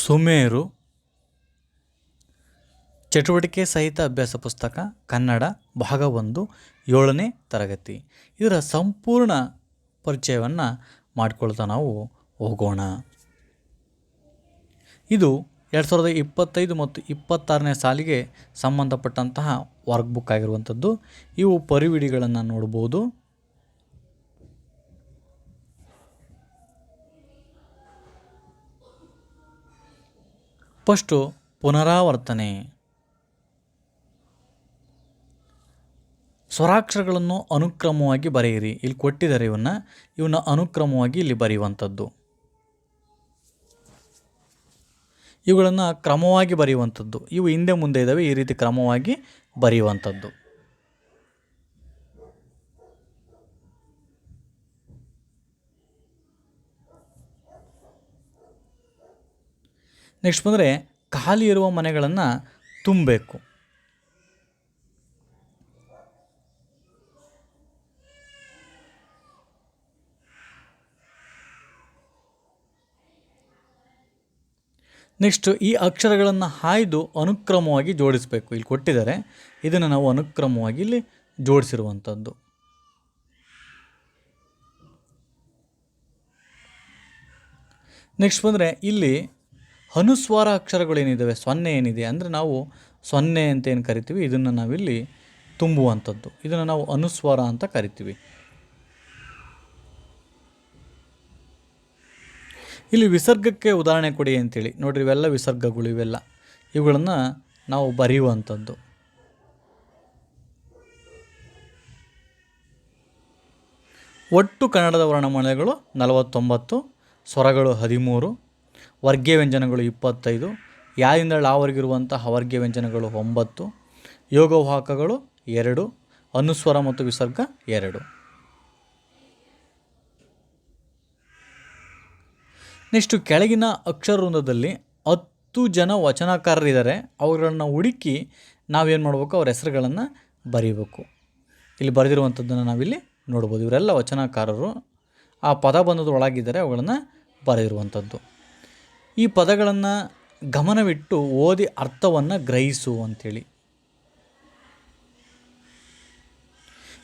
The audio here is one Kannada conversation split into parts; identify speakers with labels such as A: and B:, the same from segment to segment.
A: ಸುಮೇರು, ಚಟುವಟಿಕೆ ಸಹಿತ ಅಭ್ಯಾಸ ಪುಸ್ತಕ, ಕನ್ನಡ, ಭಾಗ ಒಂದು, ಏಳನೇ ತರಗತಿ. ಇದರ ಸಂಪೂರ್ಣ ಪರಿಚಯವನ್ನು ಮಾಡಿಕೊಳ್ತಾ ನಾವು ಹೋಗೋಣ. ಇದು ಎರಡು ಸಾವಿರದ ಇಪ್ಪತ್ತೈದು ಮತ್ತು ಇಪ್ಪತ್ತಾರನೇ ಸಾಲಿಗೆ ಸಂಬಂಧಪಟ್ಟಂತಹ ವರ್ಕ್ ಬುಕ್ ಆಗಿರುವಂಥದ್ದು. ಇವು ಪರಿವಿಡಿಗಳನ್ನು ನೋಡ್ಬೋದು. ಫಸ್ಟು ಪುನರಾವರ್ತನೆ. ಸ್ವರಾಕ್ಷರಗಳನ್ನು ಅನುಕ್ರಮವಾಗಿ ಬರೆಯಿರಿ. ಇಲ್ಲಿ ಕೊಟ್ಟಿದ್ದಾರೆ ಇವನ್ನ. ಇವನ್ನ ಅನುಕ್ರಮವಾಗಿ ಇಲ್ಲಿ ಬರೆಯುವಂಥದ್ದು. ಇವುಗಳನ್ನು ಕ್ರಮವಾಗಿ ಬರೆಯುವಂಥದ್ದು. ಇವು ಹಿಂದೆ ಮುಂದೆ ಇದ್ದಾವೆ ಈ ರೀತಿ ಕ್ರಮವಾಗಿ ಬರೆಯುವಂಥದ್ದು. ನೆಕ್ಸ್ಟ್ ಬಂದರೆ ಖಾಲಿ ಇರುವ ಮನೆಗಳನ್ನು ತುಂಬಬೇಕು. ನೆಕ್ಸ್ಟ್ ಈ ಅಕ್ಷರಗಳನ್ನು ಹಾಯ್ದು ಅನುಕ್ರಮವಾಗಿ ಜೋಡಿಸಬೇಕು. ಇಲ್ಲಿ ಕೊಟ್ಟಿದ್ದಾರೆ. ಇದನ್ನು ನಾವು ಅನುಕ್ರಮವಾಗಿ ಇಲ್ಲಿ ಜೋಡಿಸಿರುವಂಥದ್ದು. ನೆಕ್ಸ್ಟ್ ಬಂದರೆ ಇಲ್ಲಿ ಅನುಸ್ವಾರ ಅಕ್ಷರಗಳೇನಿದ್ದಾವೆ ಸೊನ್ನೆ ಏನಿದೆ? ಅಂದರೆ ನಾವು ಸೊನ್ನೆ ಅಂತ ಏನು ಕರಿತೀವಿ? ಇದನ್ನು ನಾವಿಲ್ಲಿ ತುಂಬುವಂಥದ್ದು. ಇದನ್ನು ನಾವು ಅನುಸ್ವಾರ ಅಂತ ಕರಿತೀವಿ. ಇಲ್ಲಿ ವಿಸರ್ಗಕ್ಕೆ ಉದಾಹರಣೆ ಕೊಡಿ ಅಂತೇಳಿ. ನೋಡಿರಿ, ಇವೆಲ್ಲ ವಿಸರ್ಗಗಳು, ಇವೆಲ್ಲ. ಇವುಗಳನ್ನು ನಾವು ಬರೆಯುವಂಥದ್ದು. ಒಟ್ಟು ಕನ್ನಡದ ವರ್ಣಮಾಲೆಗಳು ನಲವತ್ತೊಂಬತ್ತು, ಸ್ವರಗಳು ಹದಿಮೂರು ವರ್ಗ್ಯ ವ್ಯಂಜನಗಳು ಇಪ್ಪತ್ತೈದು, ಯಾದಿಂದ ಳಾವರೆಗಿರುವಂತಹ ವರ್ಗ್ಯ ವ್ಯಂಜನಗಳು ಒಂಬತ್ತು ಯೋಗವಾಹಕಗಳು ಎರಡು, ಅನುಸ್ವರ ಮತ್ತು ವಿಸರ್ಗ ಎರಡು. ನೆಕ್ಸ್ಟು ಕೆಳಗಿನ ಅಕ್ಷರ ವೃಂದದಲ್ಲಿ ಹತ್ತು ಜನ ವಚನಕಾರರಿದ್ದಾರೆ. ಅವುಗಳನ್ನು ಹುಡುಕಿ ನಾವೇನು ಮಾಡಬೇಕು? ಅವ್ರ ಹೆಸರುಗಳನ್ನು ಬರೀಬೇಕು. ಇಲ್ಲಿ ಬರೆದಿರುವಂಥದ್ದನ್ನು ನಾವಿಲ್ಲಿ ನೋಡ್ಬೋದು. ಇವರೆಲ್ಲ ವಚನಕಾರರು. ಆ ಪದಬಂಧದ ಒಳಗಿದ್ದಾರೆ ಅವುಗಳನ್ನು ಬರೆದಿರುವಂಥದ್ದು. ಈ ಪದಗಳನ್ನು ಗಮನವಿಟ್ಟು ಓದಿ ಅರ್ಥವನ್ನು ಗ್ರಹಿಸು ಅಂಥೇಳಿ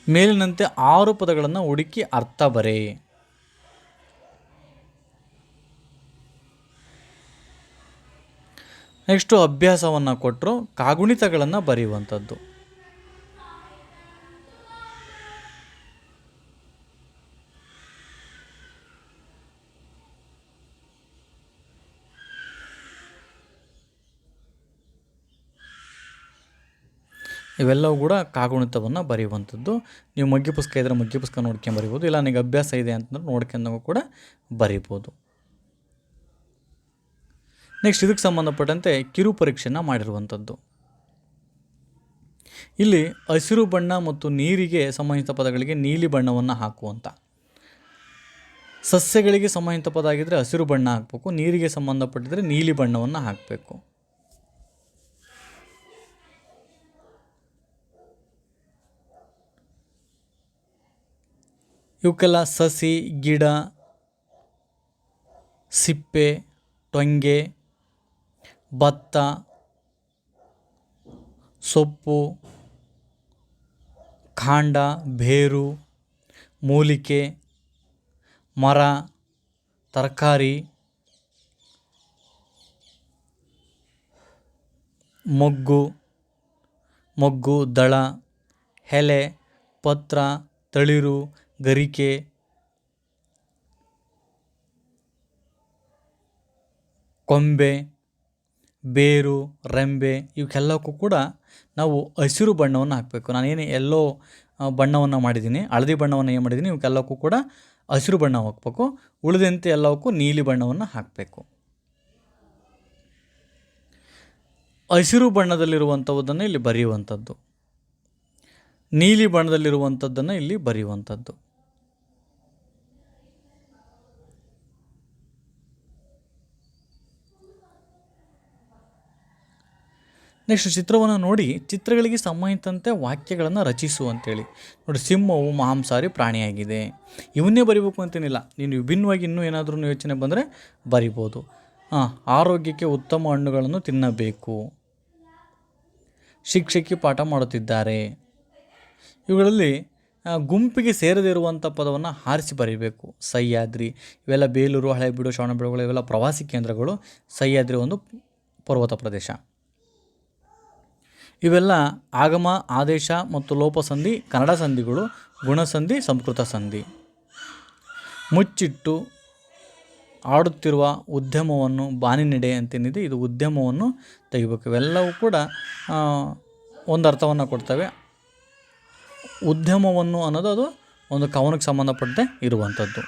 A: ಮೇಲಿನಂತೆ ಆರು ಪದಗಳನ್ನು ಹುಡುಕಿ ಅರ್ಥ ಬರೆ. ನೆಕ್ಸ್ಟು ಅಭ್ಯಾಸವನ್ನು ಕೊಟ್ಟರು ಕಾಗುಣಿತಗಳನ್ನು ಬರೆಯುವಂಥದ್ದು. ಇವೆಲ್ಲವೂ ಕೂಡ ಕಾಗುಣಿತವನ್ನು ಬರೆಯುವಂಥದ್ದು. ನೀವು ಮಗ್ಗಿ ಪುಸ್ತಕ ಇದ್ದರೆ ಮಗ್ಗಿ ಪುಸ್ತಕ ನೋಡ್ಕೊಂಡು ಬರಿಬೋದು, ಇಲ್ಲ ನನಗೆ ಅಭ್ಯಾಸ ಇದೆ ಅಂತಂದ್ರೆ ನೋಡ್ಕೊಂಡು ಕೂಡ ಬರಿಬೋದು. ನೆಕ್ಸ್ಟ್ ಇದಕ್ಕೆ ಸಂಬಂಧಪಟ್ಟಂತೆ ಕಿರು ಪರೀಕ್ಷೆಯನ್ನು ಮಾಡಿರುವಂಥದ್ದು. ಇಲ್ಲಿ ಹಸಿರು ಬಣ್ಣ ಮತ್ತು ನೀರಿಗೆ ಸಂಬಂಧಿತ ಪದಗಳಿಗೆ ನೀಲಿ ಬಣ್ಣವನ್ನು ಹಾಕುವಂಥ ಸಸ್ಯಗಳಿಗೆ ಸಂಬಂಧಿತ ಪದ ಆಗಿದ್ದರೆ ಹಸಿರು ಬಣ್ಣ ಹಾಕಬೇಕು, ನೀರಿಗೆ ಸಂಬಂಧಪಟ್ಟಿದ್ರೆ ನೀಲಿ ಬಣ್ಣವನ್ನು ಹಾಕಬೇಕು. ಇವಕ್ಕೆಲ್ಲ ಸಸಿ, ಗಿಡ, ಸಿಪ್ಪೆ, ಟೊಂಗೆ, ಭತ್ತ, ಸೊಪ್ಪು, ಕಾಂಡ, ಬೇರು, ಮೂಲಿಕೆ, ಮರ, ತರಕಾರಿ, ಮೊಗ್ಗು ಮೊಗ್ಗು, ದಳ, ಎಲೆ, ಪತ್ರ, ತಳಿರು ಗರಿಕೆ. ಕೊಂಬೆ, ಬೇರು, ರೆಂಬೆ ಇವಕ್ಕೆಲ್ಲಕ್ಕೂ ಕೂಡ ನಾವು ಹಸಿರು ಬಣ್ಣವನ್ನು ಹಾಕಬೇಕು. ನಾನೇನು ಎಲ್ಲೋ ಬಣ್ಣವನ್ನು ಮಾಡಿದ್ದೀನಿ ಹಳದಿ ಬಣ್ಣವನ್ನು ಏನು ಮಾಡಿದ್ದೀನಿ ಇವಕ್ಕೆಲ್ಲಕ್ಕೂ ಕೂಡ ಹಸಿರು ಬಣ್ಣ ಹಾಕಬೇಕು. ಉಳಿದಂತೆ ಎಲ್ಲವಕ್ಕೂ ನೀಲಿ ಬಣ್ಣವನ್ನು ಹಾಕಬೇಕು. ಹಸಿರು ಬಣ್ಣದಲ್ಲಿರುವಂಥವುದನ್ನು ಇಲ್ಲಿ ಬರೆಯುವಂಥದ್ದು ನೀಲಿ ಬಣ್ಣದಲ್ಲಿರುವಂಥದ್ದನ್ನು ಇಲ್ಲಿ ಬರೆಯುವಂಥದ್ದು ನೆಕ್ಸ್ಟ್ ಚಿತ್ರವನ್ನು ನೋಡಿ ಚಿತ್ರಗಳಿಗೆ ಸಂಬಂಧಿಸಿದಂತೆ ವಾಕ್ಯಗಳನ್ನು ರಚಿಸು ಅಂತೇಳಿ ನೋಡಿ, ಸಿಂಹವು ಮಾಂಸಾಹಾರಿ ಪ್ರಾಣಿಯಾಗಿದೆ. ಇವನ್ನೇ ಬರಿಬೇಕು ಅಂತೇನಿಲ್ಲ. ನೀನು ವಿಭಿನ್ನವಾಗಿ ಇನ್ನೂ ಏನಾದರೂ ಯೋಚನೆ ಬಂದರೆ ಬರಿಬೋದು. ಹಾಂ ಆರೋಗ್ಯಕ್ಕೆ ಉತ್ತಮ ಹಣ್ಣುಗಳನ್ನು ತಿನ್ನಬೇಕು. ಶಿಕ್ಷಕಿ ಪಾಠ ಮಾಡುತ್ತಿದ್ದಾರೆ. ಇವುಗಳಲ್ಲಿ ಗುಂಪಿಗೆ ಸೇರದೇ ಇರುವಂಥ ಪದವನ್ನು ಹಾರಿಸಿ ಬರೀಬೇಕು. ಸಹ್ಯಾದ್ರಿ. ಇವೆಲ್ಲ ಬೇಲೂರು, ಹಳೆಬೀಡು, ಶ್ರವಣಬೆಳಗೊಳ, ಇವೆಲ್ಲ ಪ್ರವಾಸಿ ಕೇಂದ್ರಗಳು ಸಹ್ಯಾದ್ರಿ ಒಂದು ಪರ್ವತ ಪ್ರದೇಶ. ಇವೆಲ್ಲ ಆಗಮ, ಆದೇಶ ಮತ್ತು ಲೋಪಸಂಧಿ ಕನ್ನಡ ಸಂಧಿಗಳು ಗುಣಸಂಧಿ ಸಂಸ್ಕೃತ ಸಂಧಿ. ಮುಚ್ಚಿಟ್ಟು ಆಡುತ್ತಿರುವ ಉದ್ಯಮವನ್ನು ಬಾನಿನೆಡೆ ಅಂತೇನಿದೆ. ಇದು ಉದ್ಯಮವನ್ನು ತೆಗಿಬೇಕು. ಇವೆಲ್ಲವೂ ಕೂಡ ಒಂದು ಅರ್ಥವನ್ನು ಕೊಡ್ತವೆ. ಉದ್ಯಮವನ್ನು ಅನ್ನೋದು ಅದು ಒಂದು ಕವನಕ್ಕೆ ಸಂಬಂಧಪಟ್ಟೆ ಇರುವಂಥದ್ದು.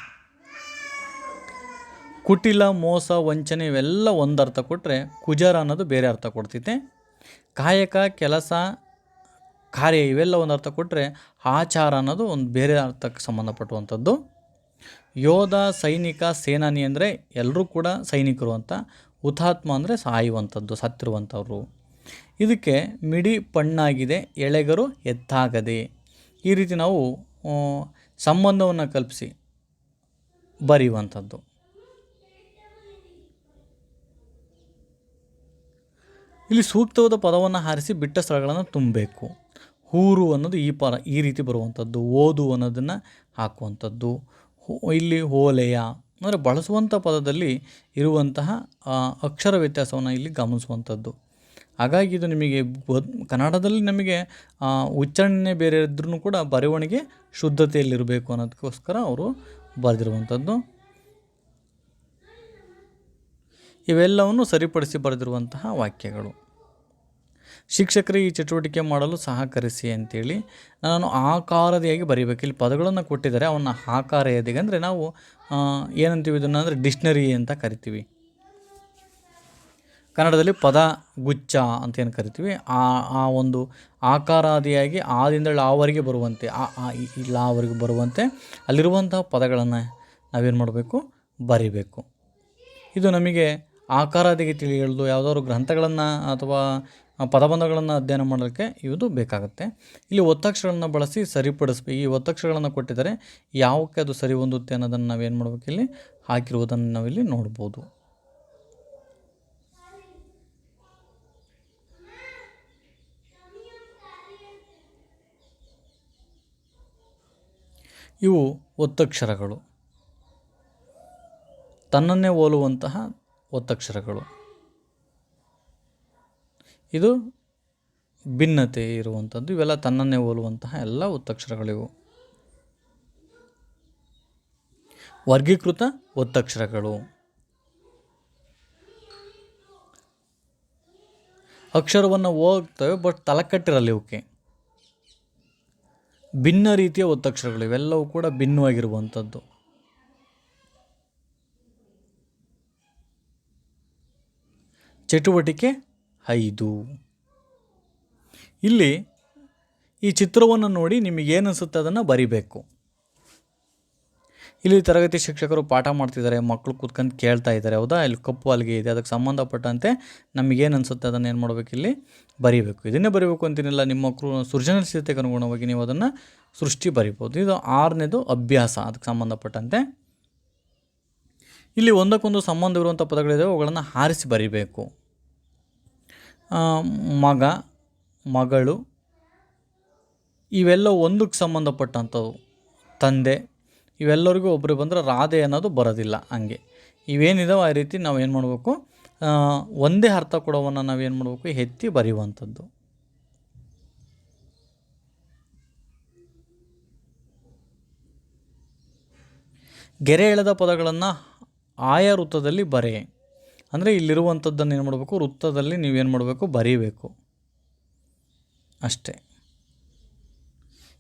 A: ಕುಟಿಲ, ಮೋಸ, ವಂಚನೆ ಇವೆಲ್ಲ ಒಂದು ಅರ್ಥ ಕೊಟ್ಟರೆ ಕುಜರ ಅನ್ನೋದು ಬೇರೆ ಅರ್ಥ ಕೊಡ್ತೈತೆ. ಕಾಯಕ, ಕೆಲಸ, ಕಾರ್ಯ ಇವೆಲ್ಲ ಒಂದು ಅರ್ಥ ಕೊಟ್ಟರೆ ಆಚಾರ ಅನ್ನೋದು ಒಂದು ಬೇರೆ ಅರ್ಥಕ್ಕೆ ಸಂಬಂಧಪಟ್ಟುವಂಥದ್ದು. ಯೋಧ, ಸೈನಿಕ, ಸೇನಾನಿ ಅಂದರೆ ಎಲ್ಲರೂ ಕೂಡ ಸೈನಿಕರು ಅಂತ. ಹುತಾತ್ಮ ಅಂದರೆ ಸಾಯುವಂಥದ್ದು, ಸತ್ತಿರುವಂಥವ್ರು. ಇದಕ್ಕೆ ಮಿಡಿ ಪಣ್ಣಾಗಿದೆ, ಎಳೆಗರು ಎತ್ತಾಗದೆ ಈ ರೀತಿ ನಾವು ಸಂಬಂಧವನ್ನು ಕಲ್ಪಿಸಿ ಬರೆಯುವಂಥದ್ದು. ಇಲ್ಲಿ ಸೂಕ್ತವಾದ ಪದವನ್ನು ಹಾರಿಸಿ ಬಿಟ್ಟ ಸ್ಥಳಗಳನ್ನು ತುಂಬಬೇಕು. ಹೂರು ಅನ್ನೋದು ಈ ಪರ ಈ ರೀತಿ ಬರುವಂಥದ್ದು, ಓದು ಅನ್ನೋದನ್ನು ಹಾಕುವಂಥದ್ದು. ಇಲ್ಲಿ ಹೋಲೆಯ ಅಂದರೆ ಬಳಸುವಂಥ ಪದದಲ್ಲಿ ಇರುವಂತಹ ಅಕ್ಷರ ವ್ಯತ್ಯಾಸವನ್ನು ಇಲ್ಲಿ ಗಮನಿಸುವಂಥದ್ದು. ಹಾಗಾಗಿ ಇದು ನಿಮಗೆ ಕನ್ನಡದಲ್ಲಿ ನಮಗೆ ಉಚ್ಚಾರಣೆ ಬೇರೆ ಇದ್ರೂ ಕೂಡ ಬರವಣಿಗೆ ಶುದ್ಧತೆಯಲ್ಲಿರಬೇಕು ಅನ್ನೋದಕ್ಕೋಸ್ಕರ ಅವರು ಬರೆದಿರುವಂಥದ್ದು. ಇವೆಲ್ಲವನ್ನು ಸರಿಪಡಿಸಿ ಬರೆದಿರುವಂತಹ ವಾಕ್ಯಗಳು. ಶಿಕ್ಷಕರು, ಈ ಚಟುವಟಿಕೆ ಮಾಡಲು ಸಹಕರಿಸಿ ಅಂತೇಳಿ ನಾನು ಆಕಾರದಿಯಾಗಿ ಬರೀಬೇಕು. ಇಲ್ಲಿ ಪದಗಳನ್ನು ಕೊಟ್ಟಿದ್ದಾರೆ. ಅವನ್ನ ಆಕಾರದಿಗೆ ಅಂದರೆ ನಾವು ಏನಂತೀವಿ ಇದನ್ನು ಅಂದರೆ ಡಿಕ್ಷ್ನರಿ ಅಂತ ಕರಿತೀವಿ. ಕನ್ನಡದಲ್ಲಿ ಪದ ಗುಚ್ಛ ಅಂತ ಏನು ಕರಿತೀವಿ. ಆ ಆ ಒಂದು ಆಕಾರಾದಿಯಾಗಿ ಆದಿಂದ ಲಾವರಿಗೆ ಬರುವಂತೆ, ಆ ಆ ಇ ಈ ಲಾವರೆಗೆ ಬರುವಂತೆ ಅಲ್ಲಿರುವಂತಹ ಪದಗಳನ್ನು ನಾವೇನು ಮಾಡಬೇಕು? ಬರಿಬೇಕು. ಇದು ನಮಗೆ ಆಕಾರಾದಿಗೆ ತಿಳಿಯಲು ಯಾವುದಾದ್ರು ಗ್ರಂಥಗಳನ್ನು ಅಥವಾ ಪದಬಂಧಗಳನ್ನು ಅಧ್ಯಯನ ಮಾಡಲಿಕ್ಕೆ ಇದು ಬೇಕಾಗುತ್ತೆ. ಇಲ್ಲಿ ಒತ್ತಕ್ಷರಗಳನ್ನು ಬಳಸಿ ಸರಿಪಡಿಸ್ಬೇಕು ಈ ಒತ್ತಕ್ಷರಗಳನ್ನು ಕೊಟ್ಟಿದ್ದಾರೆ, ಯಾವಕ್ಕೆ ಅದು ಸರಿ ಹೊಂದುತ್ತೆ ಅನ್ನೋದನ್ನು ನಾವೇನು ಮಾಡಬೇಕು ಇಲ್ಲಿ? ಹಾಕಿರುವುದನ್ನು ನಾವಿಲ್ಲಿ ನೋಡ್ಬೋದು. ಇವು ಒತ್ತಕ್ಷರಗಳು. ತನ್ನನ್ನೇ ಹೋಲುವಂತಹ ಒತ್ತಕ್ಷರಗಳು. ಇದು ಭಿನ್ನತೆ ಇರುವಂಥದ್ದು ಇವೆಲ್ಲ ತನ್ನನ್ನೇ ಹೋಲುವಂತಹ ಎಲ್ಲ ಒತ್ತಕ್ಷರಗಳಿವು. ವರ್ಗೀಕೃತ ಒತ್ತಕ್ಷರಗಳು. ಅಕ್ಷರವನ್ನು ಹೋಗ್ತವೆ ಬಟ್ ತಲಕಟ್ಟಿರಲ್ಲ ಇವಕ್ಕೆ ಭಿನ್ನ ರೀತಿಯ ಒತ್ತಕ್ಷರಗಳು, ಇವೆಲ್ಲವೂ ಕೂಡ ಭಿನ್ನವಾಗಿರುವಂಥದ್ದು ಚಟುವಟಿಕೆ ಐದು. ಇಲ್ಲಿ ಈ ಚಿತ್ರವನ್ನು ನೋಡಿ ನಿಮಗೆ ಏನು ಅನಿಸುತ್ತೆ ಅದನ್ನು ಬರಿಬೇಕು. ಇಲ್ಲಿ ತರಗತಿ ಶಿಕ್ಷಕರು ಪಾಠ ಮಾಡ್ತಿದ್ದಾರೆ ಮಕ್ಕಳು ಕೂತ್ಕೊಂಡು ಕೇಳ್ತಾ ಇದ್ದಾರೆ, ಹೌದಾ? ಇಲ್ಲಿ ಕಪ್ಪು ಅಲ್ಲಿಗೆ ಇದೆ, ಅದಕ್ಕೆ ಸಂಬಂಧಪಟ್ಟಂತೆ ನಮಗೇನು ಅನಿಸುತ್ತೆ ಅದನ್ನು ಏನು ಮಾಡಬೇಕು ಇಲ್ಲಿ? ಬರಿಬೇಕು. ಇದನ್ನೇ ಬರಿಬೇಕು ಅಂತೀನಿಲ್ಲ, ನಿಮ್ಮ ಮಕ್ಕಳು ಸೃಜನಶೀಲತೆಗೆ ಅನುಗುಣವಾಗಿ ನೀವು ಅದನ್ನು ಸೃಷ್ಟಿ ಬರಿಬೋದು. ಇದು ಆರನೇದು ಅಭ್ಯಾಸ, ಅದಕ್ಕೆ ಸಂಬಂಧಪಟ್ಟಂತೆ. ಇಲ್ಲಿ ಒಂದಕ್ಕೊಂದು ಸಂಬಂಧವಿರುವಂಥ ಪದಗಳಿದ್ದಾವೆ ಅವುಗಳನ್ನು ಹಾರಿಸಿ ಬರಿಬೇಕು. ಮಗ, ಮಗಳು, ಇವೆಲ್ಲ ಒಂದಕ್ಕೆ ಸಂಬಂಧಪಟ್ಟಂಥವು ತಂದೆ, ಇವೆಲ್ಲರಿಗೂ ಒಬ್ಬರು ಬಂದರೆ ರಾಧೆ ಅನ್ನೋದು ಬರೋದಿಲ್ಲ ಹಂಗೆ. ಇವೇನಿದಾವೆ ಆ ರೀತಿ ನಾವು ಏನು ಮಾಡಬೇಕು? ಒಂದೇ ಅರ್ಥ ಕೊಡೋವನ್ನು ನಾವೇನು ಮಾಡಬೇಕು? ಎತ್ತಿ ಬರೆಯುವಂಥದ್ದು. ಗೆರೆ ಎಳೆದ ಪದಗಳನ್ನು ಆಯಾ ವೃತ್ತದಲ್ಲಿ ಬರೆ. ಅಂದರೆ ಇಲ್ಲಿರುವಂಥದ್ದನ್ನು ಏನು ಮಾಡಬೇಕು? ವೃತ್ತದಲ್ಲಿ ನೀವೇನು ಮಾಡಬೇಕು? ಬರೀಬೇಕು. ಅಷ್ಟೇ.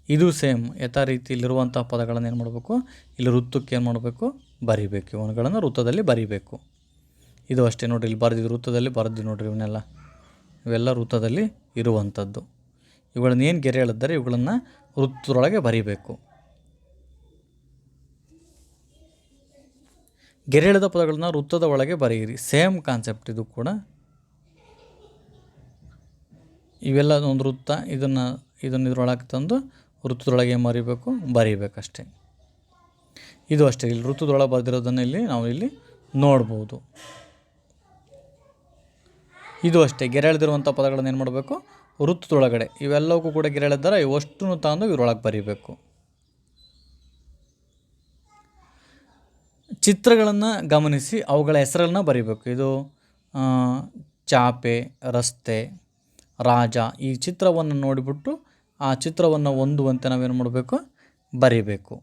A: ಇದು ಸೇಮ್. ಯಥಾ ರೀತಿ ಇಲ್ಲಿರುವಂಥ ಪದಗಳನ್ನು ಏನು ಮಾಡಬೇಕು? ಇಲ್ಲಿ ವೃತ್ತಕ್ಕೆ ಏನು ಮಾಡಬೇಕು? ಬರಿಬೇಕು. ಇವನುಗಳನ್ನು ವೃತ್ತದಲ್ಲಿ ಬರಿಬೇಕು. ಇದು ಅಷ್ಟೇ ನೋಡಿರಿ. ಇಲ್ಲಿ ಬರೆದಿದ್ದು ವೃತ್ತದಲ್ಲಿ ಬರೆದು ನೋಡಿರಿ ಇವನ್ನೆಲ್ಲ. ಇವೆಲ್ಲ ವೃತ್ತದಲ್ಲಿ ಇರುವಂಥದ್ದು. ಇವುಗಳನ್ನೇನು ಗೆರೆ ಹೇಳಿದ್ದಾರೆ? ಇವುಗಳನ್ನು ವೃತ್ತದೊಳಗೆ ಬರಿಬೇಕು. ಗೆರೆ ಎಳೆದ ಪದಗಳನ್ನ ವೃತ್ತದ ಒಳಗೆ ಬರೆಯಿರಿ. ಸೇಮ್ ಕಾನ್ಸೆಪ್ಟ್ ಇದು ಕೂಡ. ಇವೆಲ್ಲ ಒಂದು ವೃತ್ತ. ಇದನ್ನು ಇದನ್ನು ಇದ್ರೊಳಗೆ ತಂದು ವೃತ್ತದೊಳಗೆ ಏನು ಮರಿಬೇಕು ಬರೀಬೇಕಷ್ಟೇ. ಇದು ಅಷ್ಟೇ. ಇಲ್ಲಿ ವೃತ್ತದೊಳಗೆ ಬರೆದಿರೋದನ್ನು ಇಲ್ಲಿ ನಾವು ಇಲ್ಲಿ ನೋಡ್ಬೋದು. ಇದು ಅಷ್ಟೇ. ಗೆರೆಳೆದಿರುವಂಥ ಪದಗಳನ್ನು ಏನು ಮಾಡಬೇಕು? ವೃತ್ತದೊಳಗಡೆ. ಇವೆಲ್ಲವಕ್ಕೂ ಕೂಡ ಗೆರೆಳೆದ್ದಾರೆ ಇವಷ್ಟನ್ನು ತಗೊಂಡು ಇದ್ರೊಳಗೆ ಬರೀಬೇಕು. ಚಿತ್ರಗಳನ್ನು ಗಮನಿಸಿ, ಅವುಗಳ ಹೆಸರನ್ನು ಬರೀಬೇಕು. ಇದು ಚಾಪೆ, ರಸ್ತೆ, ರಾಜ ಈ ಚಿತ್ರವನ್ನು ನೋಡಿಬಿಟ್ಟು ಆ ಚಿತ್ರವನ್ನು ಹೊಂದುವಂತೆ ನಾವೇನು ಮಾಡಬೇಕು? ಬರೀಬೇಕು.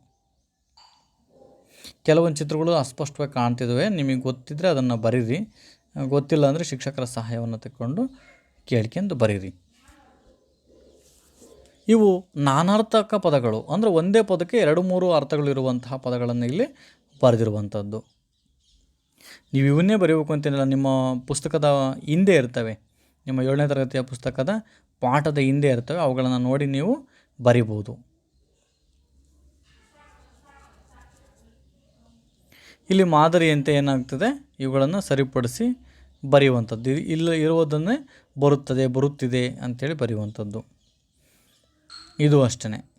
A: ಕೆಲವೊಂದು ಚಿತ್ರಗಳು ಅಸ್ಪಷ್ಟವಾಗಿ ಕಾಣ್ತಿದ್ದಾವೆ ನಿಮಗೆ ಗೊತ್ತಿದ್ದರೆ ಅದನ್ನು ಬರೀರಿ. ಗೊತ್ತಿಲ್ಲ ಅಂದರೆ ಶಿಕ್ಷಕರ ಸಹಾಯವನ್ನು ತಗೊಂಡು ಕೇಳ್ಕೊಂಡು ಬರೀರಿ. ಇವು ನಾನಾರ್ಥಕ ಪದಗಳು. ಅಂದರೆ ಒಂದೇ ಪದಕ್ಕೆ ಎರಡು ಮೂರು ಅರ್ಥಗಳಿರುವಂತಹ ಪದಗಳನ್ನು ಇಲ್ಲಿ ಬರೆದಿರುವಂಥದ್ದು. ನೀವು ಇವನ್ನೇ ಬರೀಬೇಕು ಅಂತೇನಿಲ್ಲ, ನಿಮ್ಮ ಪುಸ್ತಕದ ಹಿಂದೆ ಇರ್ತವೆ, ನಿಮ್ಮ ಏಳನೇ ತರಗತಿಯ ಪುಸ್ತಕದ ಪಾಠದ ಹಿಂದೆ ಇರ್ತವೆ, ಅವುಗಳನ್ನು ನೋಡಿ ನೀವು ಬರಿಬೋದು. ಇಲ್ಲಿ ಮಾದರಿಯಂತೆ ಏನಾಗ್ತದೆ, ಇವುಗಳನ್ನು ಸರಿಪಡಿಸಿ ಬರೆಯುವಂಥದ್ದು. ಇಲ್ಲಿ ಇರುವುದನ್ನೇ ಬರುತ್ತದೆ, ಬರುತ್ತಿದೆ ಅಂಥೇಳಿ ಬರೆಯುವಂಥದ್ದು. ಇದು ಅಷ್ಟೇ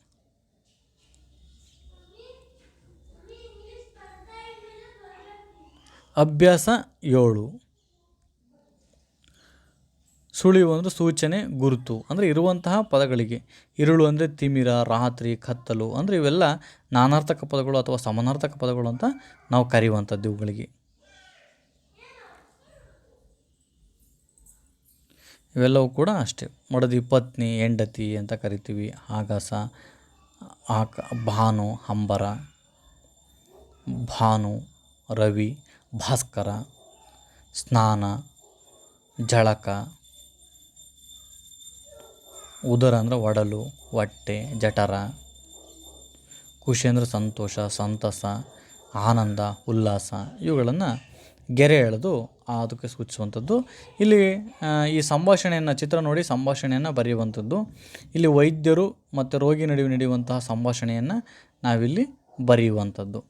A: ಅಭ್ಯಾಸ ಏಳು. ಸುಳಿವು ಅಂದರೆ ಸೂಚನೆ, ಗುರುತು ಅಂದರೆ ಇರುವಂತಹ ಪದಗಳಿಗೆ. ಇರುಳು ಅಂದರೆ ತಿಮಿರ, ರಾತ್ರಿ, ಕತ್ತಲು ಅಂದರೆ ಇವೆಲ್ಲ ನಾನಾರ್ಥಕ ಪದಗಳು ಅಥವಾ ಸಮಾನಾರ್ಥಕ ಪದಗಳು ಅಂತ ನಾವು ಕರೆಯುವಂಥದ್ದು ಇವುಗಳಿಗೆ. ಇವೆಲ್ಲವೂ ಕೂಡ ಅಷ್ಟೇ. ಮಡದಿ, ಪತ್ನಿ, ಹೆಂಡತಿ ಅಂತ ಕರಿತೀವಿ. ಆಗಸ ಆಕ ಭಾನು, ಹಂಬರ, ಭಾನು, ರವಿ. ಭಾಸ್ಕರ, ಸ್ನಾನ, ಜಳಕ, ಉದರ ಅಂದರೆ ಒಡಲು, ಹೊಟ್ಟೆ, ಜಠರ, ಖುಷಿ ಅಂದರೆ ಸಂತೋಷ, ಸಂತಸ, ಆನಂದ, ಉಲ್ಲಾಸ, ಇವುಗಳನ್ನು ಗೆರೆ ಎಳೆದು ಅದಕ್ಕೆ ಸೂಚಿಸುವಂಥದ್ದು. ಇಲ್ಲಿ ಈ ಸಂಭಾಷಣೆಯನ್ನು, ಚಿತ್ರ ನೋಡಿ ಸಂಭಾಷಣೆಯನ್ನು ಬರೆಯುವಂಥದ್ದು. ಇಲ್ಲಿ ವೈದ್ಯರು ಮತ್ತು ರೋಗಿ ನಡುವೆ ನಡೆಯುವಂತಹ ಸಂಭಾಷಣೆಯನ್ನು ನಾವಿಲ್ಲಿ ಬರೆಯುವಂಥದ್ದು.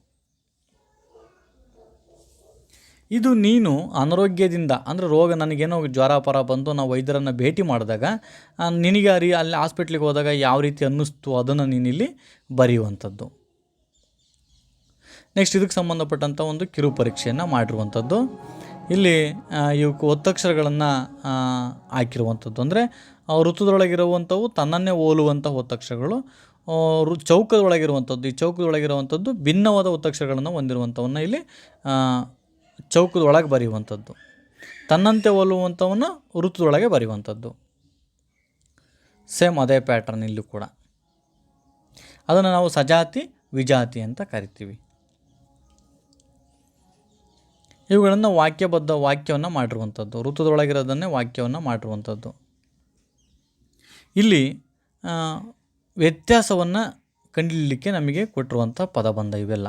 A: ಇದು ನೀನು ಅನಾರೋಗ್ಯದಿಂದ, ಅಂದರೆ ರೋಗ ನನಗೇನೋ ಜ್ವರ, ಪರ ಬಂದು ನಾವು ವೈದ್ಯರನ್ನು ಭೇಟಿ ಮಾಡಿದಾಗ ನಿನಗೆ ಅರಿ, ಅಲ್ಲಿ ಹಾಸ್ಪಿಟ್ಲಿಗೆ ಹೋದಾಗ ಯಾವ ರೀತಿ ಅನ್ನಿಸ್ತು ಅದನ್ನು ನೀನಿಲ್ಲಿ ಬರೆಯುವಂಥದ್ದು. ನೆಕ್ಸ್ಟ್ ಇದಕ್ಕೆ ಸಂಬಂಧಪಟ್ಟಂಥ ಒಂದು ಕಿರು ಪರೀಕ್ಷೆಯನ್ನು ಮಾಡಿರುವಂಥದ್ದು. ಇಲ್ಲಿ ಇವಕ್ಕೆ ಒತ್ತಕ್ಷರಗಳನ್ನು ಹಾಕಿರುವಂಥದ್ದು. ಅಂದರೆ ಋತುದೊಳಗಿರುವಂಥವು ತನ್ನನ್ನೇ ಹೋಲುವಂಥ ಒತ್ತಕ್ಷರಗಳು ಚೌಕದೊಳಗಿರುವಂಥದ್ದು. ಈ ಚೌಕದೊಳಗಿರುವಂಥದ್ದು ಭಿನ್ನವಾದ ಒತ್ತಕ್ಷರಗಳನ್ನು ಹೊಂದಿರುವಂಥವನ್ನು ಇಲ್ಲಿ ಚೌಕದೊಳಗೆ ಬರೆಯುವಂಥದ್ದು. ತನ್ನಂತೆ ಹೋಲುವಂಥವನ್ನು ಋತುದೊಳಗೆ ಬರೆಯುವಂಥದ್ದು. ಸೇಮ್ ಅದೇ ಪ್ಯಾಟ್ರನ್ ಇಲ್ಲೂ ಕೂಡ. ಅದನ್ನು ನಾವು ಸಜಾತಿ, ವಿಜಾತಿ ಅಂತ ಕರಿತೀವಿ. ಇವುಗಳನ್ನು ವಾಕ್ಯಬದ್ಧ ವಾಕ್ಯವನ್ನು ಮಾಡಿರುವಂಥದ್ದು. ಋತುದೊಳಗಿರೋದನ್ನೇ ವಾಕ್ಯವನ್ನು ಮಾಡಿರುವಂಥದ್ದು. ಇಲ್ಲಿ ವ್ಯತ್ಯಾಸವನ್ನು ಕಂಡಿಲಿಕ್ಕೆ ನಮಗೆ ಕೊಟ್ಟಿರುವಂಥ ಪದಬಂಧ ಇವೆಲ್ಲ.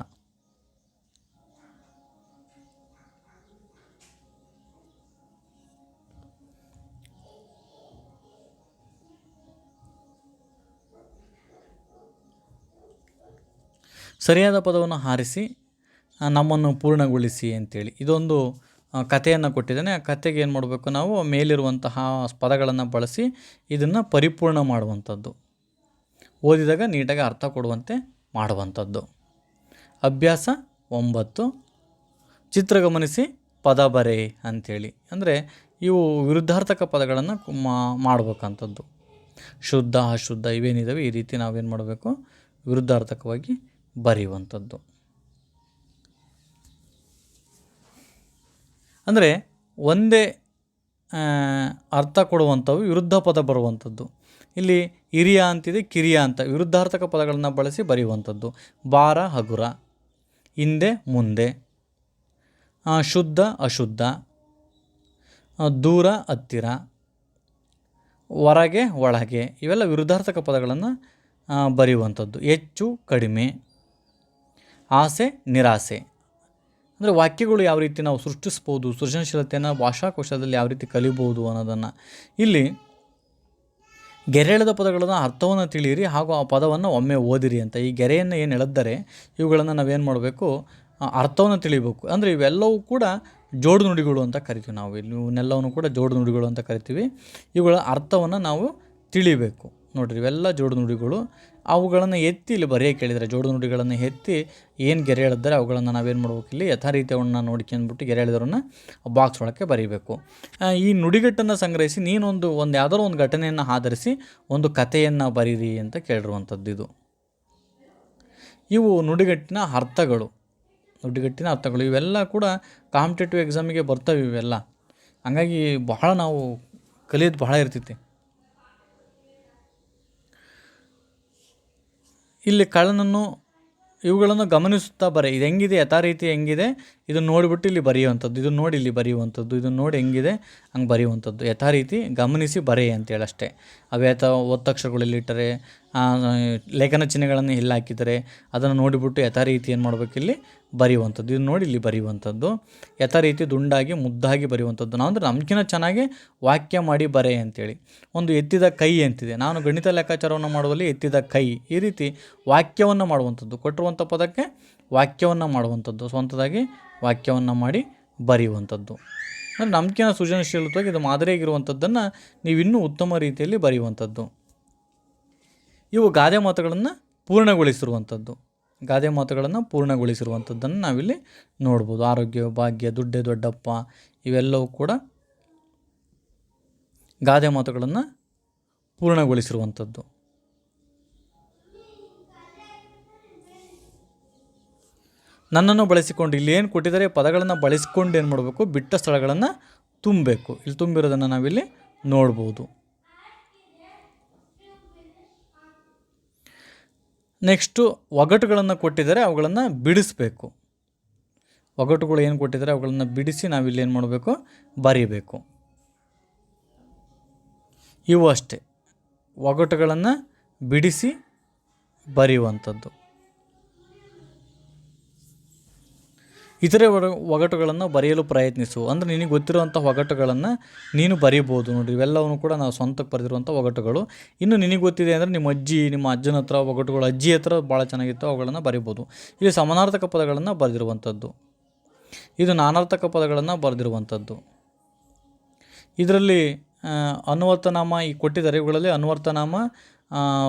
A: ಸರಿಯಾದ ಪದವನ್ನು ಹಾರಿಸಿ ನಮ್ಮನ್ನು ಪೂರ್ಣಗೊಳಿಸಿ ಅಂತೇಳಿ. ಇದೊಂದು ಕಥೆಯನ್ನು ಕೊಟ್ಟಿದ್ದಾನೆ. ಆ ಕಥೆಗೆ ಏನು ಮಾಡಬೇಕು ನಾವು? ಮೇಲಿರುವಂತಹ ಪದಗಳನ್ನು ಬಳಸಿ ಇದನ್ನು ಪರಿಪೂರ್ಣ ಮಾಡುವಂಥದ್ದು. ಓದಿದಾಗ ನೀಟಾಗಿ ಅರ್ಥ ಕೊಡುವಂತೆ ಮಾಡುವಂಥದ್ದು. ಅಭ್ಯಾಸ ಒಂಬತ್ತು. ಚಿತ್ರ ಗಮನಿಸಿ, ಪದ ಬರೆ ಅಂಥೇಳಿ ಅಂದರೆ ಇವು ವಿರುದ್ಧಾರ್ಥಕ ಪದಗಳನ್ನು ಮಾಡಬೇಕಂಥದ್ದು. ಶುದ್ಧ, ಅಶುದ್ಧ ಇವೇನಿದ್ದಾವೆ ಈ ರೀತಿ ನಾವೇನು ಮಾಡಬೇಕು? ವಿರುದ್ಧಾರ್ಥಕವಾಗಿ ಬರೆಯುವಂಥದ್ದು. ಅಂದರೆ ಒಂದೇ ಅರ್ಥ ಕೊಡುವಂಥವು ವಿರುದ್ಧ ಪದ ಬರುವಂಥದ್ದು. ಇಲ್ಲಿ ಹಿರಿಯ ಅಂತಿದೆ, ಕಿರಿಯ ಅಂತ. ವಿರುದ್ಧಾರ್ಥಕ ಪದಗಳನ್ನು ಬಳಸಿ ಬರೆಯುವಂಥದ್ದು. ಬಾರ, ಹಗುರ. ಹಿಂದೆ, ಮುಂದೆ. ಶುದ್ಧ, ಅಶುದ್ಧ. ದೂರ, ಹತ್ತಿರ. ಹೊರಗೆ, ಒಳಗೆ. ಇವೆಲ್ಲ ವಿರುದ್ಧಾರ್ಥಕ ಪದಗಳನ್ನು ಬರೆಯುವಂಥದ್ದು. ಹೆಚ್ಚು, ಕಡಿಮೆ. ಆಸೆ, ನಿರಾಸೆ. ಅಂದರೆ ವಾಕ್ಯಗಳು ಯಾವ ರೀತಿ ನಾವು ಸೃಷ್ಟಿಸ್ಬೋದು, ಸೃಜನಶೀಲತೆಯನ್ನು ಭಾಷಾಕೋಶದಲ್ಲಿ ಯಾವ ರೀತಿ ಕಲಿಬೋದು ಅನ್ನೋದನ್ನು. ಇಲ್ಲಿ ಗೆರೆಳೆದ ಪದಗಳನ್ನು ಅರ್ಥವನ್ನು ತಿಳಿಯಿರಿ ಹಾಗೂ ಆ ಪದವನ್ನು ಒಮ್ಮೆ ಓದಿರಿ ಅಂತ. ಈ ಗೆರೆಯನ್ನು ಏನು ಎಳೆದರೆ ಇವುಗಳನ್ನು ನಾವೇನು ಮಾಡಬೇಕು? ಅರ್ಥವನ್ನು ತಿಳಿಬೇಕು. ಅಂದರೆ ಇವೆಲ್ಲವೂ ಕೂಡ ಜೋಡು ನುಡಿಗಳು ಅಂತ ಕರಿತೀವಿ ನಾವು. ಇಲ್ಲಿ ಇವನ್ನೆಲ್ಲವನ್ನು ಕೂಡ ಜೋಡು ನುಡಿಗಳು ಅಂತ ಕರಿತೀವಿ. ಇವುಗಳ ಅರ್ಥವನ್ನು ನಾವು ತಿಳಿಬೇಕು. ನೋಡಿರಿ ಇವೆಲ್ಲ ಜೋಡು ನುಡಿಗಳು. ಅವುಗಳನ್ನು ಎತ್ತಿ ಇಲ್ಲಿ ಬರೆಯೋಕೆ ಕೇಳಿದರೆ ಜೋಡು ನುಡಿಗಳನ್ನು ಎತ್ತಿ ಏನು ಗೆರೆ ಎಳೆದರೆ ಅವುಗಳನ್ನು ನಾವೇನು ಮಾಡ್ಬೇಕು ಇಲ್ಲಿ? ಯಥಾರೀತಿ ಅವನ್ನ ನೋಡ್ಕೊಂಡ್ಬಿಟ್ಟು ಗೆರೆ ಎಳೆದವ್ರನ್ನ ಬಾಕ್ಸ್ ಒಳಕ್ಕೆ ಬರೀಬೇಕು. ಈ ನುಡಿಗಟ್ಟನ್ನು ಸಂಗ್ರಹಿಸಿ ನೀನೊಂದು ಒಂದು ಯಾವ್ದಾದ್ರು ಒಂದು ಘಟನೆಯನ್ನು ಆಧರಿಸಿ ಒಂದು ಕಥೆಯನ್ನು ಬರೀರಿ ಅಂತ ಕೇಳಿರುವಂಥದ್ದು ಇದು. ಇವು ನುಡಿಗಟ್ಟಿನ ಅರ್ಥಗಳು. ನುಡಿಗಟ್ಟಿನ ಅರ್ಥಗಳು. ಇವೆಲ್ಲ ಕೂಡ ಕಾಂಪಿಟೇಟಿವ್ ಎಕ್ಸಾಮಿಗೆ ಬರ್ತವೆ ಇವೆಲ್ಲ. ಹಾಗಾಗಿ ಬಹಳ ನಾವು ಕಲಿಯೋದು ಬಹಳ ಇರ್ತೈತಿ. ಇಲ್ಲಿ ಕಳ್ಳನನ್ನು ಇವುಗಳನ್ನು ಗಮನಿಸುತ್ತಾ ಬರೆ. ಇದು ಹೆಂಗಿದೆ? ಯಥಾರೀತಿ ಹೆಂಗಿದೆ? ಇದನ್ನು ನೋಡಿಬಿಟ್ಟು ಇಲ್ಲಿ ಬರೆಯುವಂಥದ್ದು. ಇದನ್ನು ನೋಡಿ ಇಲ್ಲಿ ಬರೆಯುವಂಥದ್ದು. ಇದನ್ನು ನೋಡಿ ಹೆಂಗಿದೆ? ಹಂಗೆ ಬರೆಯುವಂಥದ್ದು. ಯಥಾರೀತಿ ಗಮನಿಸಿ ಬರೆ ಅಂತೇಳಿ ಅಷ್ಟೇ. ಅಥವಾ ಒತ್ತಕ್ಷರಗಳು ಎಲ್ಲಿಟ್ಟರೆ ಆ, ಲೇಖನ ಚಿಹ್ನೆಗಳನ್ನು ಎಲ್ಲಿ ಹಾಕಿದರೆ ಅದನ್ನು ನೋಡಿಬಿಟ್ಟು ಯಥಾರೀತಿ ಏನು ಮಾಡಬೇಕು ಇಲ್ಲಿ? ಬರೆಯುವಂಥದ್ದು. ಇದು ನೋಡಿ ಇಲ್ಲಿ ಬರೆಯುವಂಥದ್ದು. ಯಥಾ ರೀತಿ ದುಂಡಾಗಿ ಮುದ್ದಾಗಿ ಬರೆಯುವಂಥದ್ದು. ನಾವು ಅಂದರೆ ನಮ್ಗಿನ ಚೆನ್ನಾಗಿ ವಾಕ್ಯ ಮಾಡಿ ಬರೆ ಅಂತೇಳಿ. ಒಂದು ಎತ್ತಿದ ಕೈ ಅಂತಿದೆ. ನಾನು ಗಣಿತ ಲೆಕ್ಕಾಚಾರವನ್ನು ಮಾಡುವಲ್ಲಿ ಎತ್ತಿದ ಕೈ. ಈ ರೀತಿ ವಾಕ್ಯವನ್ನು ಮಾಡುವಂಥದ್ದು. ಕೊಟ್ಟಿರುವಂಥ ಪದಕ್ಕೆ ವಾಕ್ಯವನ್ನು ಮಾಡುವಂಥದ್ದು. ಸ್ವಂತದಾಗಿ ವಾಕ್ಯವನ್ನು ಮಾಡಿ ಬರೆಯುವಂಥದ್ದು. ಅಂದರೆ ನಮ್ಕಿನ ಸೃಜನಶೀಲತೆಯಾಗಿ ಇದು ಮಾದರಿಯಾಗಿರುವಂಥದ್ದನ್ನು ನೀವು ಇನ್ನೂ ಉತ್ತಮ ರೀತಿಯಲ್ಲಿ ಬರೆಯುವಂಥದ್ದು. ಇವು ಗಾದೆ ಮಾತುಗಳನ್ನು ಪೂರ್ಣಗೊಳಿಸಿರುವಂಥದ್ದು. ಗಾದೆ ಮಾತುಗಳನ್ನು ಪೂರ್ಣಗೊಳಿಸಿರುವಂಥದ್ದನ್ನು ನಾವಿಲ್ಲಿ ನೋಡ್ಬೋದು. ಆರೋಗ್ಯ, ಭಾಗ್ಯ, ದುಡ್ಡೆ, ದೊಡ್ಡಪ್ಪ ಇವೆಲ್ಲವೂ ಕೂಡ ಗಾದೆ ಮಾತುಗಳನ್ನು ಪೂರ್ಣಗೊಳಿಸಿರುವಂಥದ್ದು. ನನ್ನನ್ನು ಬಳಸಿಕೊಂಡು ಇಲ್ಲಿ ಏನು ಕೊಟ್ಟಿದ್ದಾರೆ? ಪದಗಳನ್ನು ಬಳಸಿಕೊಂಡು ಏನು ಮಾಡಬೇಕು? ಬಿಟ್ಟ ಸ್ಥಳಗಳನ್ನು ತುಂಬಬೇಕು. ಇಲ್ಲಿ ತುಂಬಿರೋದನ್ನು ನಾವಿಲ್ಲಿ ನೋಡ್ಬೋದು. ನೆಕ್ಸ್ಟು ಒಗಟುಗಳನ್ನು ಕೊಟ್ಟಿದ್ದಾರೆ, ಅವುಗಳನ್ನು ಬಿಡಿಸಬೇಕು. ಒಗಟುಗಳು ಏನು ಕೊಟ್ಟಿದ್ದಾರೆ, ಅವುಗಳನ್ನು ಬಿಡಿಸಿ ನಾವಿಲ್ಲಿ ಏನು ಮಾಡಬೇಕು? ಬರೀಬೇಕು. ಇವು ಅಷ್ಟೇ. ಒಗಟುಗಳನ್ನು ಬಿಡಿಸಿ ಬರೆಯುವಂಥದ್ದು. ಇತರೆ ಒಗಟುಗಳನ್ನು ಬರೆಯಲು ಪ್ರಯತ್ನಿಸು. ಅಂದರೆ ನಿನಗೆ ಗೊತ್ತಿರುವಂಥ ಒಗಟುಗಳನ್ನು ನೀನು ಬರೀಬೋದು ನೋಡಿರಿ. ಇವೆಲ್ಲವನ್ನು ಕೂಡ ನಾವು ಸ್ವಂತಕ್ಕೆ ಬರೆದಿರುವಂಥ ಒಗಟುಗಳು. ಇನ್ನು ನಿನಗೆ ಗೊತ್ತಿದೆ ಅಂದರೆ ನಿಮ್ಮ ಅಜ್ಜಿ, ನಿಮ್ಮ ಅಜ್ಜನ ಹತ್ರ ಒಗಟುಗಳು, ಅಜ್ಜಿ ಹತ್ರ ಭಾಳ ಚೆನ್ನಾಗಿತ್ತು, ಅವುಗಳನ್ನು ಬರಿಬೋದು. ಇಲ್ಲಿ ಸಮಾನಾರ್ಥಕ ಪದಗಳನ್ನು ಬರೆದಿರುವಂಥದ್ದು. ಇದು ನಾನಾರ್ಥಕ ಪದಗಳನ್ನು ಬರೆದಿರುವಂಥದ್ದು. ಇದರಲ್ಲಿ ಅನ್ವರ್ತನಾಮ ಈ ಕೊಟ್ಟಿದ್ದಾರೆ. ಇವುಗಳಲ್ಲಿ ಅನುವರ್ತನಾಮ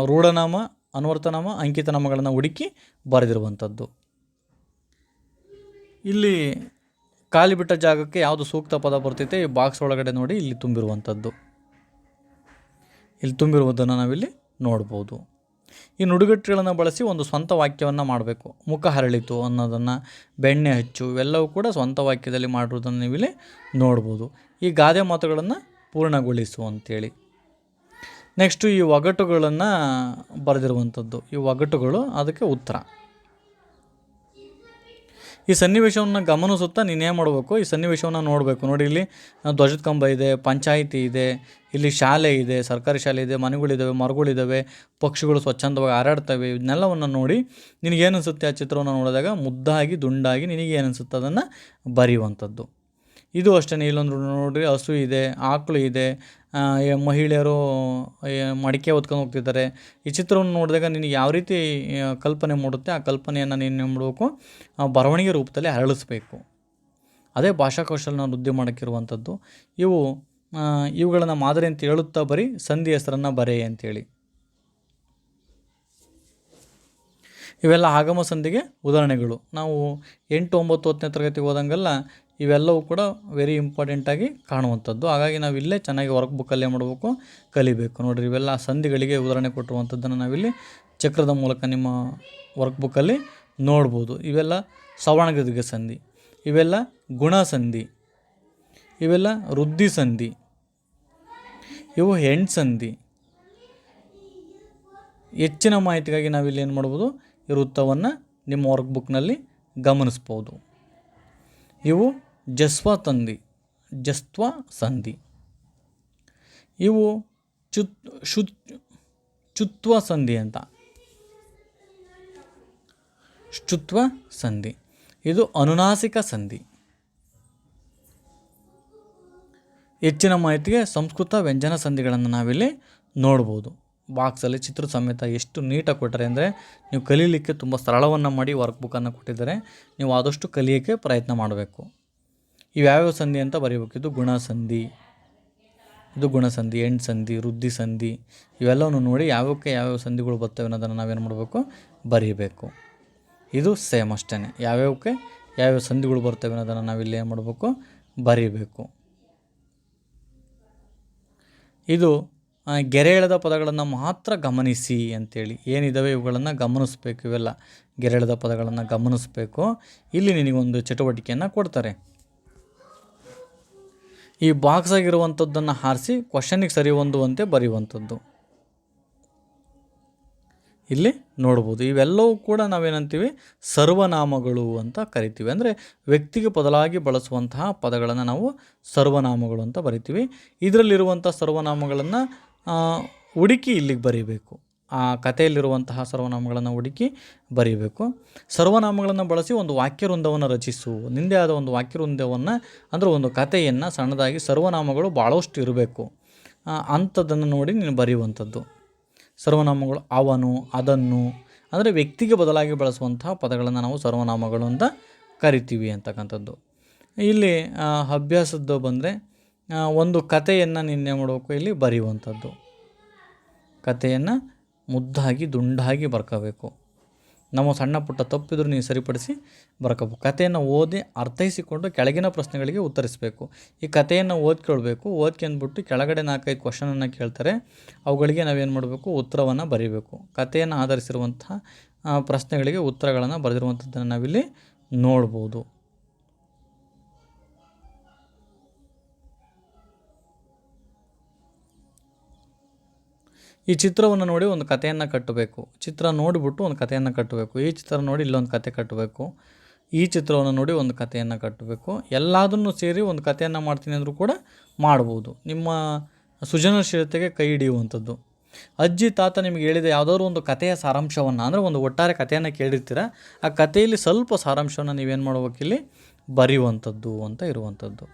A: ರೂಢನಾಮ, ಅನುವರ್ತನಾಮ, ಅಂಕಿತನಾಮಗಳನ್ನು ಹುಡುಕಿ ಬರೆದಿರುವಂಥದ್ದು. ಇಲ್ಲಿ ಖಾಲಿ ಬಿಟ್ಟ ಜಾಗಕ್ಕೆ ಯಾವುದು ಸೂಕ್ತ ಪದ ಬರ್ತೈತೆ ಈ ಬಾಕ್ಸ್ ಒಳಗಡೆ ನೋಡಿ ಇಲ್ಲಿ ತುಂಬಿರುವಂಥದ್ದು. ಇಲ್ಲಿ ತುಂಬಿರುವುದನ್ನು ನಾವಿಲ್ಲಿ ನೋಡ್ಬೋದು. ಈ ನುಡಿಗಟ್ಟುಗಳನ್ನು ಬಳಸಿ ಒಂದು ಸ್ವಂತ ವಾಕ್ಯವನ್ನು ಮಾಡಬೇಕು. ಮುಖ ಹರಳಿತು ಅನ್ನೋದನ್ನು, ಬೆಣ್ಣೆ ಹಚ್ಚು, ಇವೆಲ್ಲವೂ ಕೂಡ ಸ್ವಂತ ವಾಕ್ಯದಲ್ಲಿ ಮಾಡಿರೋದನ್ನು ನೀವಿಲ್ಲಿ ನೋಡ್ಬೋದು. ಈ ಗಾದೆ ಮಾತುಗಳನ್ನು ಪೂರ್ಣಗೊಳಿಸು ಅಂತೇಳಿ. ನೆಕ್ಸ್ಟು ಈ ಒಗಟುಗಳನ್ನು ಬರೆದಿರುವಂಥದ್ದು. ಈ ಒಗಟುಗಳು ಅದಕ್ಕೆ ಉತ್ತರ. ಈ ಸನ್ನಿವೇಶವನ್ನು ಗಮನಿಸುತ್ತಾ ನೀನೇ ಮಾಡಬೇಕು? ಈ ಸನ್ನಿವೇಶವನ್ನು ನೋಡಬೇಕು. ನೋಡಿ, ಇಲ್ಲಿ ಧ್ವಜದ ಕಂಬ ಇದೆ, ಪಂಚಾಯಿತಿ ಇದೆ, ಇಲ್ಲಿ ಶಾಲೆ ಇದೆ, ಸರ್ಕಾರಿ ಶಾಲೆ ಇದೆ ಮನೆಗಳಿದ್ದಾವೆ ಮರಗಳಿದ್ದಾವೆ ಪಕ್ಷಿಗಳು ಸ್ವಚ್ಛಂದವಾಗಿ ಹಾರಾಡ್ತವೆ ಇದನ್ನೆಲ್ಲವನ್ನು ನೋಡಿ ನಿನಗೇನು ಅನಿಸುತ್ತೆ ಆ ಚಿತ್ರವನ್ನು ನೋಡಿದಾಗ? ಮುದ್ದಾಗಿ, ದುಂಡಾಗಿ ನಿನಗೆ ಏನು ಅನಿಸುತ್ತೆ ಅದನ್ನು ಬರೆಯುವಂಥದ್ದು. ಇದು ಅಷ್ಟೇ ಇಲ್ಲೊಂದು ನೋಡ್ರಿ, ಹಸು ಇದೆ, ಆಕಳು ಇದೆ. ಮಹಿಳೆಯರು ಮಡಿಕೆ ಹೊತ್ಕೊಂಡು ಹೋಗ್ತಿದ್ದಾರೆ. ಈ ಚಿತ್ರವನ್ನು ನೋಡಿದಾಗ ನಿನಗೆ ಯಾವ ರೀತಿ ಕಲ್ಪನೆ ಮೂಡುತ್ತೆ, ಆ ಕಲ್ಪನೆಯನ್ನು ನೀನು ಮಾಡಬೇಕು? ಬರವಣಿಗೆ ರೂಪದಲ್ಲಿ ಅರಳಿಸ್ಬೇಕು. ಅದೇ ಭಾಷಾ ಕೌಶಲ್ಯನ ವೃದ್ಧಿ ಮಾಡೋಕ್ಕಿರುವಂಥದ್ದು. ಇವು ಇವುಗಳನ್ನು ಮಾದರಿ ಅಂತ ಹೇಳುತ್ತಾ ಬರೀ, ಸಂಧಿ ಹೆಸರನ್ನು ಬರೆ ಅಂತೇಳಿ. ಇವೆಲ್ಲ ಆಗಮ ಸಂಧಿಗೆ ಉದಾಹರಣೆಗಳು. ನಾವು ಎಂಟು, ಒಂಬತ್ತು, ಹತ್ತನೇ ತರಗತಿಗೆ ಹೋದಂಗೆಲ್ಲ ಇವೆಲ್ಲವೂ ಕೂಡ ವೆರಿ ಇಂಪಾರ್ಟೆಂಟಾಗಿ ಕಾಣುವಂಥದ್ದು. ಹಾಗಾಗಿ ನಾವು ಇಲ್ಲೇ ಚೆನ್ನಾಗಿ ವರ್ಕ್ ಬುಕ್ಕಲ್ಲೇ ಮಾಡಬೇಕು, ಕಲಿಬೇಕು. ನೋಡಿರಿ, ಇವೆಲ್ಲ ಸಂಧಿಗಳಿಗೆ ಉದಾಹರಣೆ ಕೊಟ್ಟಿರುವಂಥದ್ದನ್ನು ನಾವಿಲ್ಲಿ ಚಕ್ರದ ಮೂಲಕ ನಿಮ್ಮ ವರ್ಕ್ ಬುಕ್ಕಲ್ಲಿ ನೋಡ್ಬೋದು. ಇವೆಲ್ಲ ಸವರ್ಣಗದಿಗ ಸಂಧಿ, ಇವೆಲ್ಲ ಗುಣ ಸಂಧಿ, ಇವೆಲ್ಲ ವೃದ್ಧಿ ಸಂಧಿ, ಇವು ಹೆಣ್ಣು ಸಂಧಿ. ಹೆಚ್ಚಿನ ಮಾಹಿತಿಗಾಗಿ ನಾವಿಲ್ಲಿ ಏನು ಮಾಡ್ಬೋದು, ಈ ವೃತ್ತವನ್ನು ನಿಮ್ಮ ವರ್ಕ್ ಬುಕ್ನಲ್ಲಿ ಗಮನಿಸ್ಬೋದು. ಇವು ಜಸ್ವ ಸಂಧಿ ಜಸ್ವ ಸಂಧಿ. ಇವು ಚುತ್, ಶುತ್, ಚುತ್ವ ಸಂಧಿ ಅಂತ. ಶುತ್ವ ಸಂಧಿ. ಇದು ಅನುನಾಸಿಕ ಸಂಧಿ. ಹೆಚ್ಚಿನ ಮಾಹಿತಿಗೆ ಸಂಸ್ಕೃತ ವ್ಯಂಜನ ಸಂಧಿಗಳನ್ನು ನಾವಿಲ್ಲಿ ನೋಡ್ಬೋದು. ಬಾಕ್ಸಲ್ಲಿ ಚಿತ್ರ ಸಮೇತ ಎಷ್ಟು ನೀಟಾಗಿ ಕೊಟ್ಟರೆ ಅಂದರೆ ನೀವು ಕಲೀಲಿಕ್ಕೆ ತುಂಬ ಸರಳವನ್ನು ಮಾಡಿ ವರ್ಕ್ ಬುಕ್ಕನ್ನು ಕೊಟ್ಟಿದ್ದಾರೆ ನೀವು ಆದಷ್ಟು ಕಲಿಯೋಕ್ಕೆ ಪ್ರಯತ್ನ ಮಾಡಬೇಕು. ಇವ್ಯಾವ್ಯಾವ ಸಂಧಿ ಅಂತ ಬರೀಬೇಕು? ಇದು ಗುಣಸಂಧಿ ಇದು ಗುಣಸಂಧಿ ಎಂಟು ಸಂಧಿ, ವೃದ್ಧಿ ಸಂಧಿ, ಇವೆಲ್ಲವನ್ನು ನೋಡಿ ಯಾವಕ್ಕೆ ಯಾವ್ಯಾವ ಸಂಧಿಗಳು ಬರ್ತವೆ ಅನ್ನೋದನ್ನು ನಾವೇನು ಮಾಡಬೇಕು? ಬರೀಬೇಕು. ಇದು ಸೇಮ್ ಅಷ್ಟೇ ಯಾವ್ಯಾವಕ್ಕೆ ಯಾವ್ಯಾವ ಸಂಧಿಗಳು ಬರ್ತವೆ ಅನ್ನೋದನ್ನು ನಾವಿಲ್ಲಿ ಏನು ಮಾಡಬೇಕು? ಬರೀಬೇಕು. ಇದು ಗೆರೆ ಎಳೆದ ಪದಗಳನ್ನು ಮಾತ್ರ ಗಮನಿಸಿ ಅಂತೇಳಿ. ಏನಿದ್ದಾವೆ ಇವುಗಳನ್ನು ಗಮನಿಸಬೇಕು ಇವೆಲ್ಲ. ಗೆರೆ ಎಳೆದ ಪದಗಳನ್ನು ಗಮನಿಸಬೇಕು. ಇಲ್ಲಿ ನಿನಗೊಂದು ಚಟುವಟಿಕೆಯನ್ನು ಕೊಡ್ತಾರೆ. ಈ ಬಾಕ್ಸ್ ಆಗಿರುವಂಥದ್ದನ್ನು ಹಾರಿಸಿ ಕ್ವಶನಿಗೆ ಸರಿ ಹೊಂದುವಂತೆ ಬರೆಯುವಂಥದ್ದು. ಇಲ್ಲಿ ನೋಡ್ಬೋದು, ಇವೆಲ್ಲವೂ ಕೂಡ ನಾವೇನಂತೀವಿ? ಸರ್ವನಾಮಗಳು ಅಂತ ಕರಿತೀವಿ. ಅಂದರೆ ವ್ಯಕ್ತಿಗೆ ಬದಲಾಗಿ ಬಳಸುವಂತಹ ಪದಗಳನ್ನು ನಾವು ಸರ್ವನಾಮಗಳು ಅಂತ ಬರಿತೀವಿ. ಇದರಲ್ಲಿರುವಂಥ ಸರ್ವನಾಮಗಳನ್ನು ಹುಡುಕಿ ಇಲ್ಲಿಗೆ ಬರೀಬೇಕು. ಆ ಕಥೆಯಲ್ಲಿರುವಂತಹ ಸರ್ವನಾಮಗಳನ್ನು ಹುಡುಕಿ ಬರೀಬೇಕು. ಸರ್ವನಾಮಗಳನ್ನು ಬಳಸಿ ಒಂದು ವಾಕ್ಯವೃಂದವನ್ನು ರಚಿಸು. ನಿಂದೆ ಆದ ಒಂದು ವಾಕ್ಯವೃಂದವನ್ನು ಅಂದರೆ ಒಂದು ಕಥೆಯನ್ನು ಸಣ್ಣದಾಗಿ ಸರ್ವನಾಮಗಳು ಭಾಳಷ್ಟು ಇರಬೇಕು. ಅಂಥದ್ದನ್ನು ನೋಡಿ ನೀನು ಬರೆಯುವಂಥದ್ದು. ಸರ್ವನಾಮಗಳು ಅವನು, ಅದನ್ನು, ಅಂದರೆ ವ್ಯಕ್ತಿಗೆ ಬದಲಾಗಿ ಬಳಸುವಂತಹ ಪದಗಳನ್ನು ನಾವು ಸರ್ವನಾಮಗಳು ಅಂತ ಕರಿತೀವಿ ಅಂತಕ್ಕಂಥದ್ದು. ಇಲ್ಲಿ ಅಭ್ಯಾಸದ್ದು ಬಂದರೆ ಒಂದು ಕಥೆಯನ್ನು ನಿನ್ನೆ ಮಾಡಬೇಕು ಇಲ್ಲಿ ಬರೆಯುವಂಥದ್ದು. ಕಥೆಯನ್ನು ಮುದ್ದಾಗಿ, ದುಂಡಾಗಿ ಬರ್ಕೋಬೇಕು. ನಮ್ಮ ಸಣ್ಣ ಪುಟ್ಟ ತಪ್ಪಿದ್ರು ನೀವು ಸರಿಪಡಿಸಿ ಬರ್ಕೋಬೇಕು. ಕಥೆಯನ್ನು ಓದಿ ಅರ್ಥೈಸಿಕೊಂಡು ಕೆಳಗಿನ ಪ್ರಶ್ನೆಗಳಿಗೆ ಉತ್ತರಿಸಬೇಕು. ಈ ಕಥೆಯನ್ನು ಓದ್ಕೊಳ್ಬೇಕು. ಓದ್ಕೊಂಡ್ಬಿಟ್ಟು ಕೆಳಗಡೆ ನಾಲ್ಕೈದು ಕ್ವಶನನ್ನು ಕೇಳ್ತಾರೆ. ಅವುಗಳಿಗೆ ನಾವೇನು ಮಾಡಬೇಕು? ಉತ್ತರವನ್ನು ಬರೀಬೇಕು. ಕಥೆಯನ್ನು ಆಧರಿಸಿರುವಂಥ ಪ್ರಶ್ನೆಗಳಿಗೆ ಉತ್ತರಗಳನ್ನು ಬರೆದಿರುವಂಥದ್ದನ್ನು ನಾವಿಲ್ಲಿ ನೋಡ್ಬೋದು. ಈ ಚಿತ್ರವನ್ನು ನೋಡಿ ಒಂದು ಕಥೆಯನ್ನು ಕಟ್ಟಬೇಕು. ಚಿತ್ರ ನೋಡಿಬಿಟ್ಟು ಒಂದು ಕಥೆಯನ್ನು ಕಟ್ಟಬೇಕು. ಈ ಚಿತ್ರ ನೋಡಿ ಇಲ್ಲೊಂದು ಕತೆ ಕಟ್ಟಬೇಕು. ಈ ಚಿತ್ರವನ್ನು ನೋಡಿ ಒಂದು ಕಥೆಯನ್ನು ಕಟ್ಟಬೇಕು. ಎಲ್ಲದನ್ನು ಸೇರಿ ಒಂದು ಕಥೆಯನ್ನು ಮಾಡ್ತೀನಿ ಅಂದರೂ ಕೂಡ ಮಾಡ್ಬೋದು. ನಿಮ್ಮ ಸೃಜನಶೀಲತೆಗೆ ಕೈ ಹಿಡಿಯುವಂಥದ್ದು. ಅಜ್ಜಿ, ತಾತ ನಿಮಗೆ ಹೇಳಿದ ಯಾವುದಾದ್ರು ಒಂದು ಕಥೆಯ ಸಾರಾಂಶವನ್ನು, ಅಂದರೆ ಒಂದು ಒಟ್ಟಾರೆ ಕಥೆಯನ್ನು ಕೇಳಿರ್ತೀರ? ಆ ಕಥೆಯಲ್ಲಿ ಸ್ವಲ್ಪ ಸಾರಾಂಶವನ್ನು ನೀವೇನು ಮಾಡ್ಬೇಕಿಲ್ಲಿ ಬರೆಯುವಂಥದ್ದು ಅಂತ ಇರುವಂಥದ್ದು.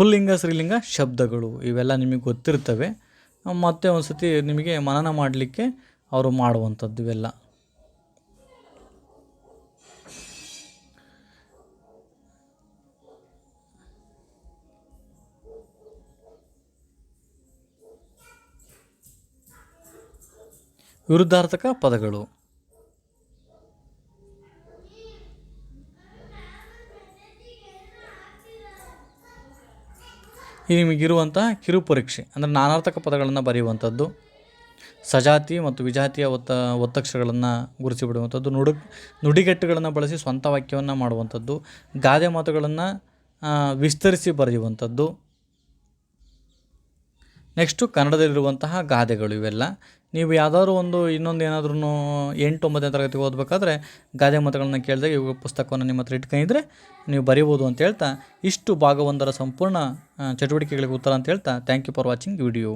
A: ಪುಲ್ಲಿಂಗ, ಸ್ತ್ರೀಲಿಂಗ ಶಬ್ದಗಳು ಇವೆಲ್ಲ ನಿಮಗೆ ಗೊತ್ತಿರ್ತವೆ. ಮತ್ತೆ ಒಂದು ಸತಿ ನಿಮಗೆ ಮನನ ಮಾಡಲಿಕ್ಕೆ ಅವರು ಮಾಡುವಂಥದ್ದು ಇವೆಲ್ಲ. ವಿರುದ್ಧಾರ್ಥಕ ಪದಗಳು. ಈ ನಿಮಗಿರುವಂಥ ಕಿರು ಪರೀಕ್ಷೆ ಅಂದರೆ ನಾನಾರ್ಥಕ ಪದಗಳನ್ನು ಬರೆಯುವಂಥದ್ದು, ಸಜಾತಿ ಮತ್ತು ವಿಜಾತಿಯ ಒತ್ತ, ಒತ್ತಕ್ಷರಗಳನ್ನು ಗುರುಸಿ ಬಿಡುವಂಥದ್ದು ನುಡು, ನುಡಿಗಟ್ಟುಗಳನ್ನು ಬಳಸಿ ಸ್ವಂತ ವಾಕ್ಯವನ್ನು ಮಾಡುವಂಥದ್ದು, ಗಾದೆ ಮಾತುಗಳನ್ನು ವಿಸ್ತರಿಸಿ ಬರೆಯುವಂಥದ್ದು ನೆಕ್ಸ್ಟು ಕನ್ನಡದಲ್ಲಿರುವಂತಹ ಗಾದೆಗಳು ಇವೆಲ್ಲ. ನೀವು ಯಾವ್ದಾದ್ರು ಒಂದು ಇನ್ನೊಂದು ಏನಾದ್ರೂ ಎಂಟು ಒಂಬತ್ತನೇ ತರಗತಿ ಓದಬೇಕಾದ್ರೆ ಗಾದೆ ಮತಗಳನ್ನು ಕೇಳಿದಾಗ ಇವು ಪುಸ್ತಕವನ್ನು ನಿಮ್ಮ ಹತ್ರ ಇಟ್ಕೊಂಡಿದ್ರೆ ನೀವು ಬರೀಬೋದು ಅಂತ ಹೇಳ್ತಾ ಇಷ್ಟು ಭಾಗವೊಂದರ ಸಂಪೂರ್ಣ ಚಟುವಟಿಕೆಗಳಿಗೆ ಉತ್ತರ ಅಂತ ಹೇಳ್ತಾ thank you for watching video